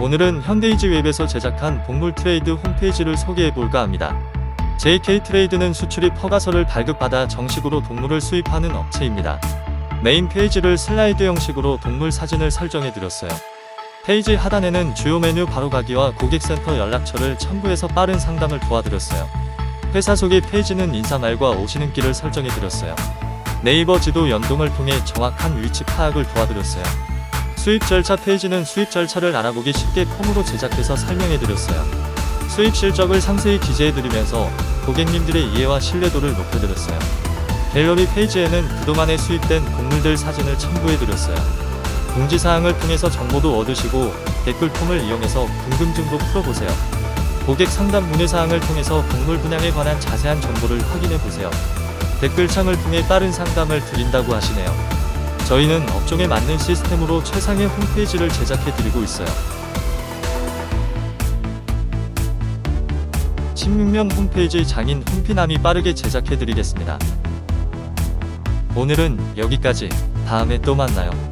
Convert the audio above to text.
오늘은 현대이지 웹에서 제작한 동물 트레이드 홈페이지를 소개해볼까 합니다. JK 트레이드는 수출입 허가서를 발급받아 정식으로 동물을 수입하는 업체입니다. 메인 페이지를 슬라이드 형식으로 동물 사진을 설정해드렸어요. 페이지 하단에는 주요 메뉴 바로가기와 고객센터 연락처를 첨부해서 빠른 상담을 도와드렸어요. 회사 소개 페이지는 인사 말과 오시는 길을 설정해드렸어요. 네이버 지도 연동을 통해 정확한 위치 파악을 도와드렸어요. 수입 절차 페이지는 수입 절차를 알아보기 쉽게 폼으로 제작해서 설명해드렸어요. 수입 실적을 상세히 기재해드리면서 고객님들의 이해와 신뢰도를 높여드렸어요. 갤러리 페이지에는 그동안에 수입된 동물들 사진을 첨부해드렸어요. 공지사항을 통해서 정보도 얻으시고 댓글 폼을 이용해서 궁금증도 풀어보세요. 고객 상담 문의사항을 통해서 동물 분양에 관한 자세한 정보를 확인해보세요. 댓글창을 통해 빠른 상담을 드린다고 하시네요. 저희는 업종에 맞는 시스템으로 최상의 홈페이지를 제작해드리고 있어요. 16면 홈페이지 장인 홍피남이 빠르게 제작해드리겠습니다. 오늘은 여기까지. 다음에 또 만나요.